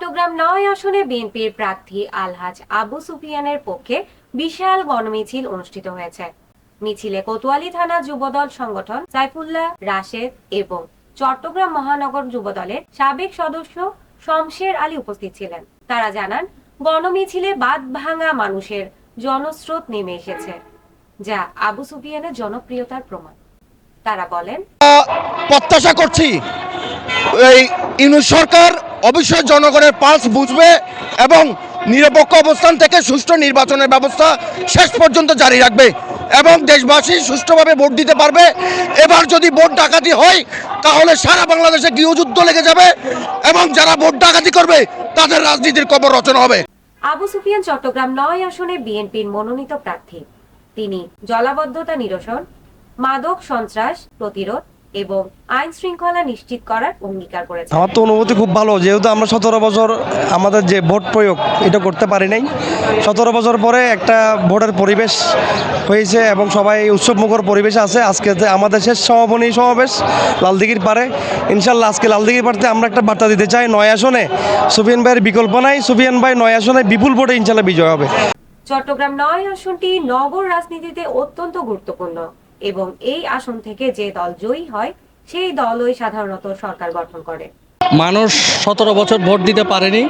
চট্টগ্রাম নয় আসনে বিএনপির প্রার্থী আলহাজ আবু সুফিয়ানের পক্ষে বিশাল গণমিছিল অনুষ্ঠিত হয়েছে। মিছিলে কোতোয়ালি থানা যুবদল সংগঠন সাইফুল্লাহ রাশেদ এবং চট্টগ্রাম মহানগর যুবদলের সাবেক সদস্য শমশের আলী উপস্থিত ছিলেন। তারা জানান, গণমিছিলে বাদ ভাঙা মানুষের জনস্রোত নেমে এসেছে, যা আবু সুফিয়ানের জনপ্রিয়তার প্রমাণ। তারা বলেন, প্রত্যাশা করছি, এই ইউনুস সরকার অবশ্যই জনগণের পালস বুঝবে এবং নিরপেক্ষ অবস্থান থেকে সুষ্ঠু নির্বাচনের ব্যবস্থা শেষ পর্যন্ত জারি রাখবে এবং দেশবাসী সুষ্ঠুভাবে ভোট দিতে পারবে। এবার যদি ভোট ডাকাতি হয়, তাহলে সারা বাংলাদেশে গৃহযুদ্ধ লেগে যাবে এবং যারা ভোট ডাকাতি করবে, তাদের রাজনীতির কবর রচনা হবে। আবু সুফিয়ান, চট্টগ্রাম নয় আসনে বিএনপির মনোনীত প্রার্থী। তিনি জলাবদ্ধতা নিরসন, মাদক সন্ত্রাস প্রতিরোধ এবং আইন শৃঙ্খলা নিশ্চিত করার অঙ্গীকার করেছেন। আমার তো অনুভূতি খুব ভালো যেহেতু আমরা সতেরো বছর আমাদের যে ভোট প্রয়োগ এটা করতে পারি নাই। সতেরো বছর পরে একটা ভোটের পরিবেশ হয়েছে এবং সবাই উৎসবমুখর পরিবেশ আছে। আজকে যে আমাদের শেষ সমাপনী সমাবেশ লালদিঘির পারে ইনশাল্লাহ আজকে লালদিঘির পাড়তে আমরা একটা বার্তা দিতে চাই নয় আসনে। সুফিয়ান ভাইয়ের বিকল্প নাই সুফিয়ান ভাই নয় আসনে বিপুল ভোটে ইনশাল্লাহ বিজয় হবে। চট্টগ্রাম নয় আসনটি নগর রাজনীতিতে অত্যন্ত গুরুত্বপূর্ণ। এবং এই আসন থেকে যে দল জয়ী হয় সেই দলই সাধারণত সরকার গঠন করে। মানুষ সতেরো বছর ভোট দিতে পারেনি।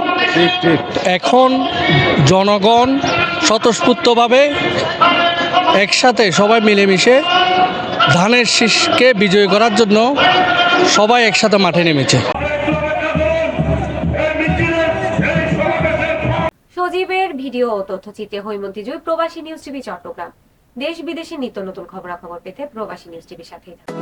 এখন জনগণ স্বতঃস্ফূর্তভাবে একসাথে সবাই মিলেমিশে ধানের শীষকে বিজয়ী করার জন্য সবাই একসাথে মাঠে নেমেছে। সজীবের ভিডিও তথ্যচিত্রে হৈমন্তী জয় প্রবাসী নিউজ টিভি চট্টগ্রাম। দেশ বিদেশে নিত্য নতুন খবরাখবর পেতে প্রবাসী নিউজ টিভির সাথেই থাকুন।